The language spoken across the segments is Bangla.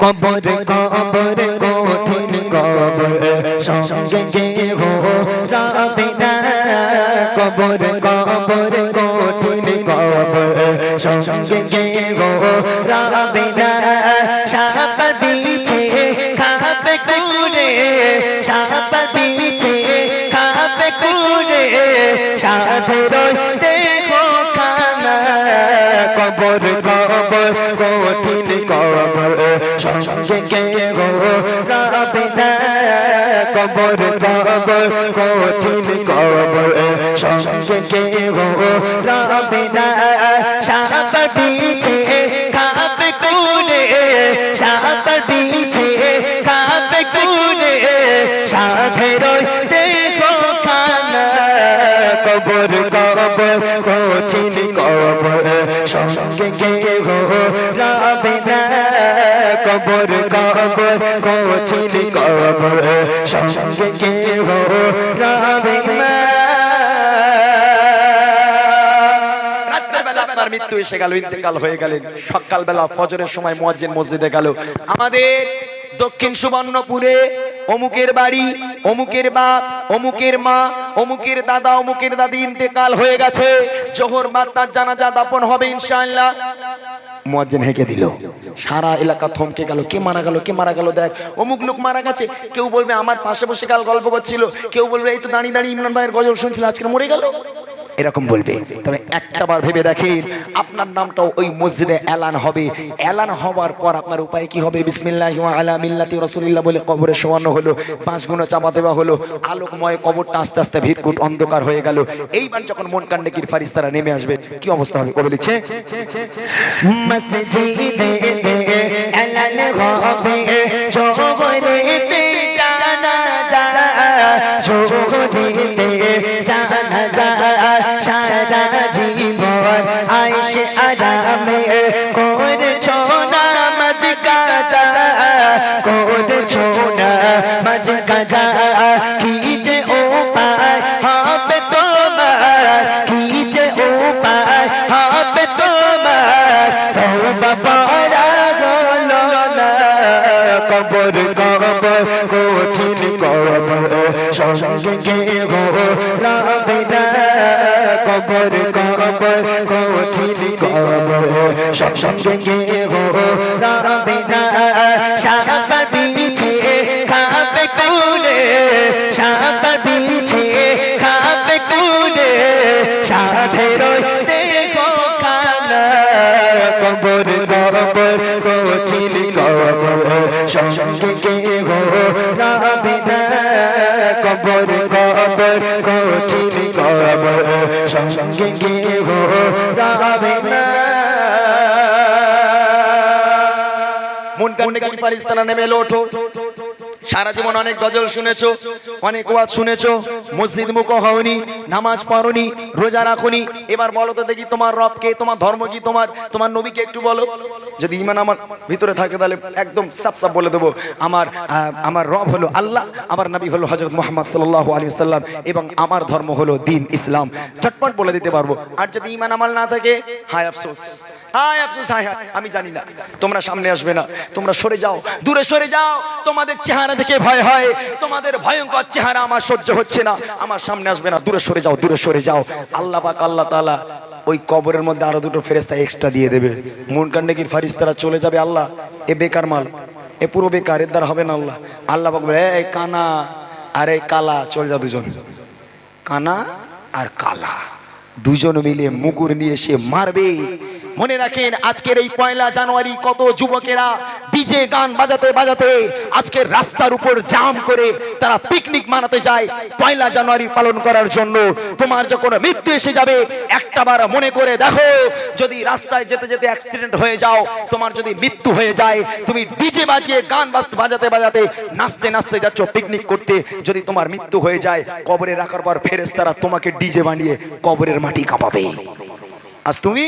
কবর কবর, কঠিন কবর, সঙ্গে গে হো রাবে না কবর কবর, কঠিন কবর, সঙ্গে গে হো রাবে না সাপ বিছে খাবে কুরে সাপ বিছে খাবে কুরে সাথে রইতে কবর কবর সঙ্গে গে গো রাবে না কবর কবর, কঠিন কবর, সঙ্গে গে গো রাবে না সাপ পিছে খানা কবর কবর, কঠিন কবর সঙ্গে আপনার মৃত্যু এসে গেল, ইন্তেকাল হয়ে গেলেন। সকালবেলা ফজরের সময় মসজিদে গেল। আমাদের দক্ষিণ সুবর্ণপুরে অমুকের বাড়ি, অমুকের বাপ, অমুকের মা, অমুকের দাদা, অমুকের দাদি ইন্তেকাল হয়ে গেছে। জোহর বাদ তার জানাজা দাপন হবে ইনশাআল্লাহ। মুয়াজ্জিন হেঁকে দিল। সারা এলাকা থমকে গেল। কে মারা গেল? কে মারা গেল? দেখ, অমুক লোক মারা গেছে। কেউ বলবে আমার পাশে বসে কাল গল্প করছিল। কেউ বলবে, এই তো দাঁড়িয়ে দাঁড়িয়ে ইমরান ভাইয়ের গজল শুনছিল, আজকে মরে গেল। এরকম বলবে। তবে একটা বার ভেবে দেখেন, আপনার নামটাও ওই মসজিদে এলান হবে। এলান হওয়ার পর আপনার উপায় কি হবে? বিসমিল্লাহ আলা মিল্লাতি রসুলিল্লাহ বলে কবরে শোয়ানো হলো, পাঁচ গুণ চাপা দেওয়া হলো, আলোকময় কবরটা আস্তে আস্তে ভিড়কুট অন্ধকার হয়ে গেল। এইবার যখন মন কান্ডে ফারিস্তারা নেমে আসবে, কি অবস্থা হবে? কবে লিখছে? মসজিদে এলান হবে চোখরেতে মাঝ কাজা কি যে উপায় হবে তোমার? কি যে উপায় হবে তোমার? তওবা পড়া হলো না। কবর কবর, কঠিন কবর, সঙ্গে গে গো রাবে না। কবর কবর, কঠিন কবর, সঙ্গে গে গো রাবে না। কবর কবর কঠিন কবর সঙ্গে গে গো রাবে ওঠো। সারা জীবন অনেক গজল শুনেছো, অনেক ওয়াজ শুনেছো, মসজিদ মুখ হওনি, নামাজ পড়নি, রোজা রাখুনি। এবার বলো তো দেখি তোমার রবকে, তোমার ধর্ম কি তোমার? তোমার নবীকে একটু বলো। যদি ইমান আমার ভিতরে থাকে, তাহলে একদম সাপ সাপ বলে দেবো, আমার আমার রব হলো আল্লাহ, আমার নবী হলো হজরত মোহাম্মদ সাল্লাহ আলী সাল্লাম এবং আমার ধর্ম হলো দিন ইসলাম। চটপট বলে দিতে পারব। আর যদি ইমান আমার না থাকে, হায় আফসোস হায় আফসোস, হায় হায়, আমি জানি না, তোমরা সামনে আসবে না, তোমরা সরে যাও, দূরে সরে যাও, তোমাদের চেহারা দেখে ভয় হয়, তোমাদের ভয়ঙ্কর চেহারা আমার সহ্য হচ্ছে না, আমার সামনে আসবে না, দূরে সরে যাও, দূরে সরে যাও। আল্লাহ পাক, আল্লাহ তাআলা ওই কবরের মধ্যে আরও দুটো ফেরেস্তা এক্সট্রা দিয়ে দেবে। মন কান্ডে ফারিস্তারা চলে যাবে আল্লাহ? এ বেকার মাল। এ পুরো বেকার, এর দ্বারা হবে না আল্লাহ। আল্লাহ পাক বলে এই কানা আর এই কালা, চলে যা দুজন। কানা আর কালা, দুজন মিলে মুগুর নিয়ে সে মারবে। মনে রাখেন, আজকের এই পয়লা জানুয়ারি কত যুবকেরা ডিজে গান বাজাতে বাজাতে আজকের রাস্তার উপর জাম করে তারা পিকনিক মানাতে যায় পয়লা জানুয়ারি পালন করার জন্য। তোমার যখন মৃত্যু এসে যাবে, একটা বার মনে করে দেখো, যদি রাস্তায় যেতে যেতে অ্যাক্সিডেন্ট হয়ে যাও, তোমার যদি মৃত্যু হয়ে যায়, তুমি ডিজে বাজিয়ে গান বাজতে, বাজাতে নাচতে নাচতে যাচ্ছ পিকনিক করতে। যদি তোমার মৃত্যু হয়ে যায়, কবরে রাখার পর ফেরেস্তারা তোমাকে ডিজে বানিয়ে কবরের মাটি কাঁপাবে। আজ তুমি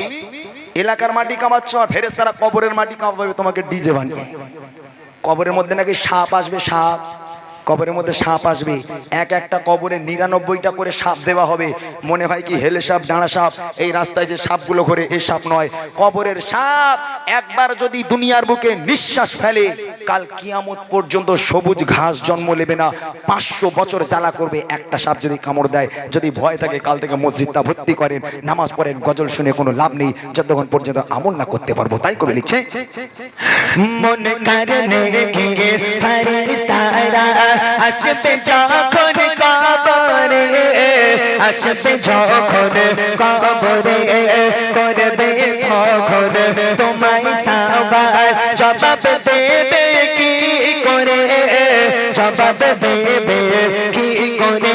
এলাকার মাটি কামাচ্ছ, আর ফেরেস্তারা কবরের মাটি কামাবে, তোমাকে ডিজে বানিয়ে। কবরের মধ্যে নাকি সাপ আসবে, সাপ। কবরের মধ্যে সাপ আসবে। এক একটা কবরে নিরানব্বইটা করে সাপ দেওয়া হবে। মনে হয় কি হেলে সাপ, ডাঁড়া সাপ, এই রাস্তায় যে সাপগুলো ঘরে, এই সাপ নয়। কবরের সাপ একবার যদি দুনিয়ার বুকে নিঃশ্বাস ফেলে, কাল কিয়ামত পর্যন্ত সবুজ ঘাস জন্ম নেবে না। পাঁচশো বছর জ্বালা করবে একটা সাপ যদি কামড় দেয়। যদি ভয় থাকে, কাল থেকে মসজিদটা ভর্তি করেন, নামাজ পড়েন, গজল শুনে কোনো লাভ নেই। যতক্ষণ পর্যন্ত আমল না করতে পারব, তাই কবে লিখছে, মন ফরিস্তারা আসবে যখন কবরে আসবে যখন কবরে করবে তখন তোমায় সাবার জবাব দেবে কি করে? জবাব দেবে কি করে?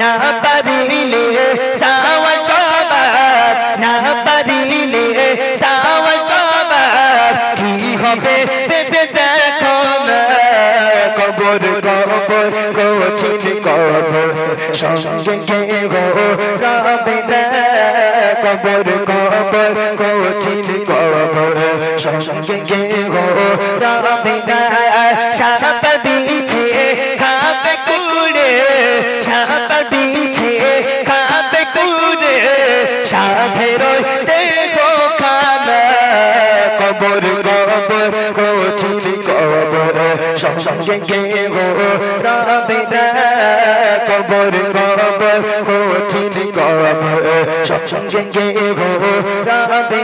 না পারিলে সাওয়া জবাব, না পারিলে সাওয়া জবাব। কি হবে ভেবে দেখো কবর কঠিন কবর সঙ্গে কে গো রবে কবর কবর কঠিন কবর সঙ্গে কে সঙ্গে গে গো রবে কবর কবর কঠিন কবর সঙ্গে গে গো রবে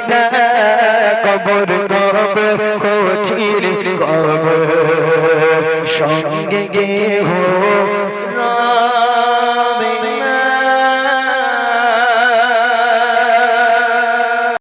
কবর কবর কঠিন কবর সঙ্গে গে গো